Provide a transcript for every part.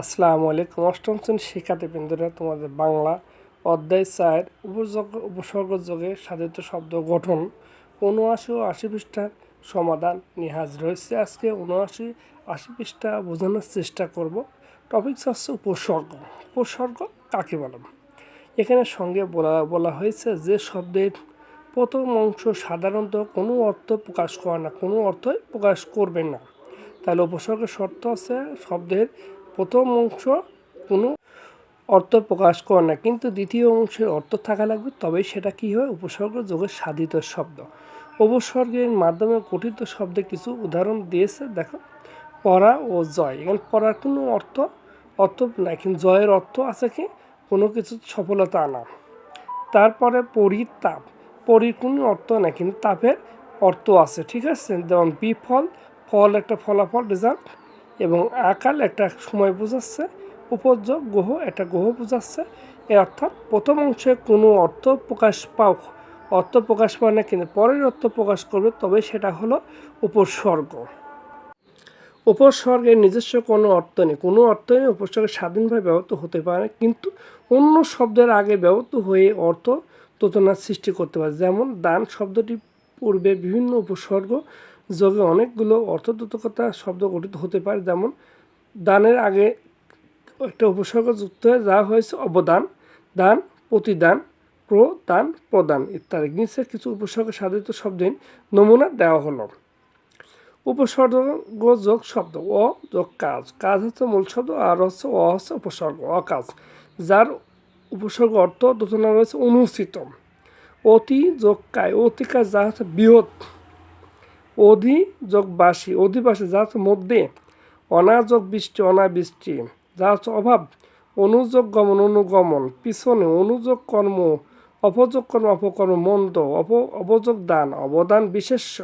আসসালামু আলাইকুম। অষ্টম শ্রেণি শিক্ষার্থী বৃন্দরা তোমাদের বাংলা অধ্যায় চার উপযোগ উপসর্গ যোগে সাধিত শব্দ গঠন উনআশি ও আশি পৃষ্ঠার সমাধান নিয়ে রয়েছে আজকে উনআশি আশি পৃষ্ঠা বোঝানোর চেষ্টা করব। টপিক হচ্ছে উপসর্গ। উপসর্গ কাকে বলে? এখানে সঙ্গে বলা বলা হয়েছে যে শব্দের প্রথম অংশ সাধারণত কোনো অর্থ প্রকাশ করে না, কোনো অর্থই প্রকাশ করবে না। তাহলে উপসর্গের শর্ত আছে শব্দের প্রথম অংশ কোনো অর্থ প্রকাশ করে না, কিন্তু দ্বিতীয় অংশের অর্থ থাকা লাগবে তবেই সেটা কী হয়? উপসর্গ যোগের সাধিত শব্দ। উপসর্গের মাধ্যমে গঠিত শব্দে কিছু উদাহরণ দিয়েছে, দেখো। পড়া ও জয়। এখানে পড়ার কোনো অর্থ অর্থ না, কিন্তু জয়ের অর্থ আছে কি? কোনো কিছু সফলতা আনা। তারপরে পরিতাপ পরির কোনো অর্থ না, কিন্তু তাপের অর্থ আছে, ঠিক আছে? যেমন বিফল, ফল একটা ফলাফল রেজাল্ট এবং আকাল একটা সময় বোঝাচ্ছে উপযোগ গ্রহ একটা গ্রহ বোঝাচ্ছে। এ অর্থাৎ প্রথম অংশে কোনো অর্থ প্রকাশ পাও অর্থ প্রকাশ পায় না কিন্তু পরের অর্থ প্রকাশ করবে, তবে সেটা হলো উপসর্গ। উপসর্গের নিজস্ব কোনো অর্থ নেই। কোনো অর্থ নেই, উপসর্গ স্বাধীনভাবে ব্যবহৃত হতে পারে না, কিন্তু অন্য শব্দের আগে ব্যবহৃত হয়ে অর্থ তোতনার সৃষ্টি করতে পারে। যেমন দান শব্দটি পূর্বে বিভিন্ন উপসর্গ যোগে অনেকগুলো অর্থদূতকতা শব্দ গঠিত হতে পারে, যেমন দানের আগে একটা উপসর্গ যুক্ত হয়ে, যা হয়েছে অবদান, দান, প্রতিদান প্রদান প্রদান ইত্যাদি। নিচে কিছু উপসর্গ সাধিত শব্দের নমুনা দেওয়া হলো। উপসর্গ যোগ শব্দ, অ, যোগ, কাজ। কাজ হচ্ছে মূল শব্দ, আর হচ্ছে অ হচ্ছে উপসর্গ, অকাজ, যার উপসর্গ অর্থ দোচনা রয়েছে অনুচিত অতি, যোগ, কায়। অতি, কাজ, যা হচ্ছে বৃহৎ। অধি যোগ বাসি অধিবাসী যা হচ্ছে মধ্যে অনাযোগ বৃষ্টি অনাবৃষ্টি যা হচ্ছে অভাব অনুযোগ গমন অনুগমন, পিছনে অনুযোগ কর্ম অপযোগ কর্ম অপকর্ম, মন্দ, অপ অপযোগ দান অবদান বিশেষ্য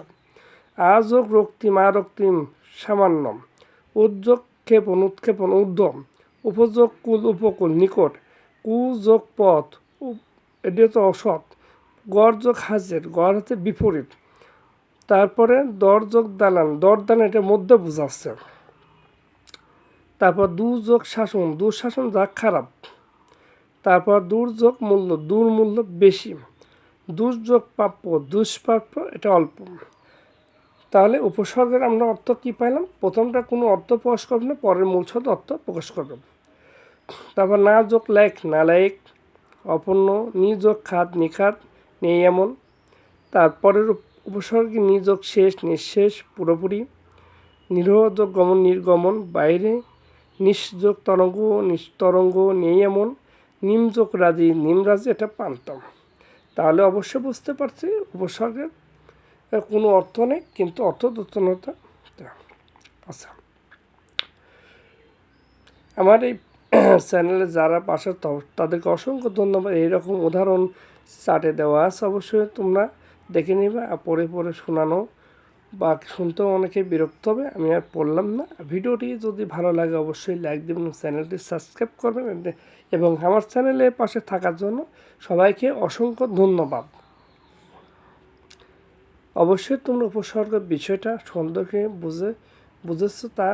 আযোগ রক্তিম, আরক্তিম, সামান্য উদ্যোগ ক্ষেপণ উৎক্ষেপণ উদ্যম উপযোগ কুল উপকূল, নিকট কুযোগ পথ এটি হচ্ছে অসৎ গড় যোগ হাজের, গড় হচ্ছে বিপরীত তারপরে দরযোগ দালান দরদান এটা মধ্যে বোঝাচ্ছে। তারপর দুযোগ শাসন দুঃশাসন যা খারাপ, তারপর দুর্যোগ মূল্য দুর্মূল্য বেশি দুর্যোগ প্রাপ্য, দুষ্প্রাপ্য এটা অল্প। তাহলে উপসর্গের আমরা অর্থ কী পাইলাম? প্রথমটা কোনো অর্থ প্রকাশ করবে না, পরের মূল শব্দ অর্থ প্রকাশ করবে। তারপর না যোগ লাইক, না লাইক, অপূর্ণ, নিযোগ খাত, নিখাত, নেই এমন। তারপরের উপসর্গে নিযোগ শেষ, নিঃশেষ, পুরোপুরি। নিরোধক গমন, নির্গমন, বাইরে নিঃযোগ তরঙ্গ, নিস্তরঙ্গ নেই এমন। নিমযোগ রাজি নিমরাজি এটা পানতাম তাহলে অবশ্যই বুঝতে পারছি উপসর্গের কোনো অর্থ নেই, কিন্তু অর্থ দোচনতা আচ্ছা। আমার এই চ্যানেলে যারা পাশে তাদেরকে অসংখ্য ধন্যবাদ। এইরকম উদাহরণ চাটে দেওয়া আছে অবশ্যই তোমরা। দেখে নিবে আর পড়ে পড়ে শোনানো বা শুনতেও অনেকে বিরক্ত হবে, আমি আর পড়লাম না। ভিডিওটি যদি ভালো লাগে অবশ্যই লাইক দেবেন চ্যানেলটি সাবস্ক্রাইব করবেন এবং আমার চ্যানেলের পাশে থাকার জন্য সবাইকে অসংখ্য ধন্যবাদ। অবশ্যই তোমরা উপসর্গের বিষয়টা সুন্দরকে বুঝে, বুঝেছ তা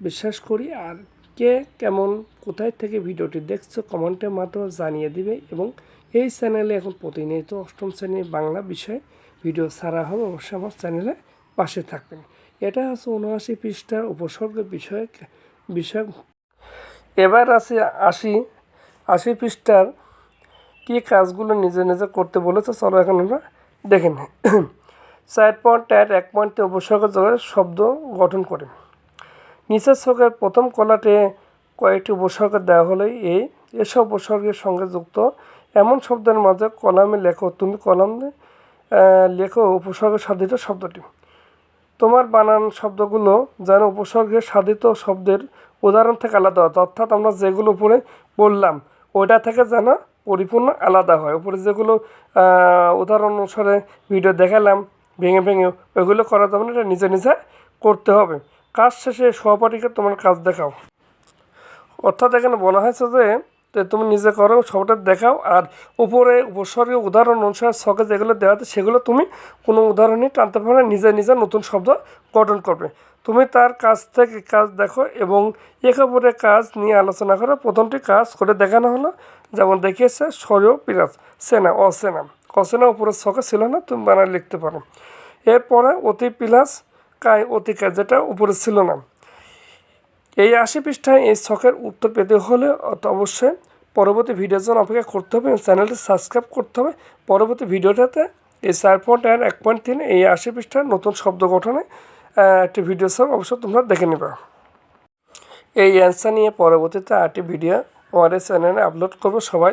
বিশ্বাস করি আর কে কেমন, কোথায় থেকে ভিডিওটি দেখছ কমেন্টের মাধ্যমে জানিয়ে দিবে এবং এই চ্যানেলে এখন প্রতিনিয়ত অষ্টম শ্রেণির বাংলা বিষয়ে ভিডিও ছাড়া হবে অবশ্যই আমার চ্যানেলে পাশে থাকবেন। এটা হচ্ছে উনআশি পৃষ্ঠার উপসর্গ বিষয় বিষয়। এবার আছে আশি আশি পৃষ্ঠার কী কাজগুলো নিজে নিজে করতে বলেছে, চলো এখন আমরা দেখে নিই। চার পয়েন্ট এক পয়েন্টে উপসর্গ শব্দ গঠন করে নিচের ছকের প্রথম কলাটে কয়েকটি উপসর্গ দেওয়া হলে। এই এসব উপসর্গের সঙ্গে যুক্ত। এমন শব্দের মাঝে কলামে লেখো, তুমি কলাম লেখো উপসর্গ সাধিত শব্দটি। তোমার বানান শব্দগুলো যেন উপসর্গের সাধিত শব্দের উদাহরণ থেকে আলাদা হয়। অর্থাৎ আমরা যেগুলো উপরে বললাম, ওইটা থেকে যেন পরিপূর্ণ আলাদা হয়। উপরে যেগুলো উদাহরণ অনুসারে ভিডিও দেখালাম, ভেঙে ভেঙে ওইগুলো করা যাবে না, এটা নিজে নিজে করতে হবে। কাজ শেষে সহপাঠীকে তোমার কাজ দেখাও। অর্থাৎ এখানে বলা হয়েছে যে তো তুমি নিজে করো, সবটা দেখাও, আর উপরে উপসর্গীয় উদাহরণ অনুসারে ছকে যেগুলো দেওয়া আছে, সেগুলো তুমি কোনো উদাহরণই টানতে পারবে নিজে নিজে নতুন শব্দ গঠন করবে। তুমি তার কাজ থেকে কাজ দেখো এবং একে অপরের কাজ নিয়ে আলোচনা করো। প্রথমটি কাজ করে দেখানো হলো, যেমন দেখিয়েছে সরেও পিরাজ সেনা, অসেনা। অসেনা উপরের ছকে ছিল না, তুমি বানায় লিখতে পারো। এরপরে অতি প্লাস কায় অতিকায় যেটা উপরে ছিল না। এই আশি পৃষ্ঠায় এই ছকের উত্তর পেতে হলে অবশ্যই পরবর্তী ভিডিওর জন্য অপেক্ষা করতে হবে চ্যানেলটি সাবস্ক্রাইব করতে হবে। পরবর্তী ভিডিওটাতে এই চার পয়েন্ট আর এক পয়েন্ট তিন এই আশি পৃষ্ঠার নতুন শব্দ গঠনে একটি ভিডিও সব অবশ্যই তোমরা দেখে নেবে। এই অ্যান্সার নিয়ে পরবর্তীতে আরেকটি ভিডিও এই চ্যানেলে আপলোড করব সবাই।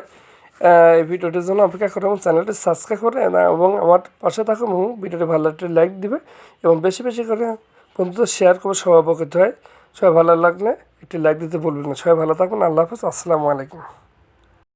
এই ভিডিওটির জন্য অপেক্ষা করে এবং চ্যানেলটি সাবস্ক্রাইব করে এবং আমার পাশে থাকুন এবং ভিডিওটি ভালো একটি লাইক দিবে এবং বেশি বেশি করে বন্ধুদের শেয়ার করবে, সবাই উপকৃত হয়। সবাই ভালো লাগলে একটি লাইক দিতে বলবেন না। সবাই ভালো থাকুন আল্লাহ হাফেজ। আসসালামু আলাইকুম।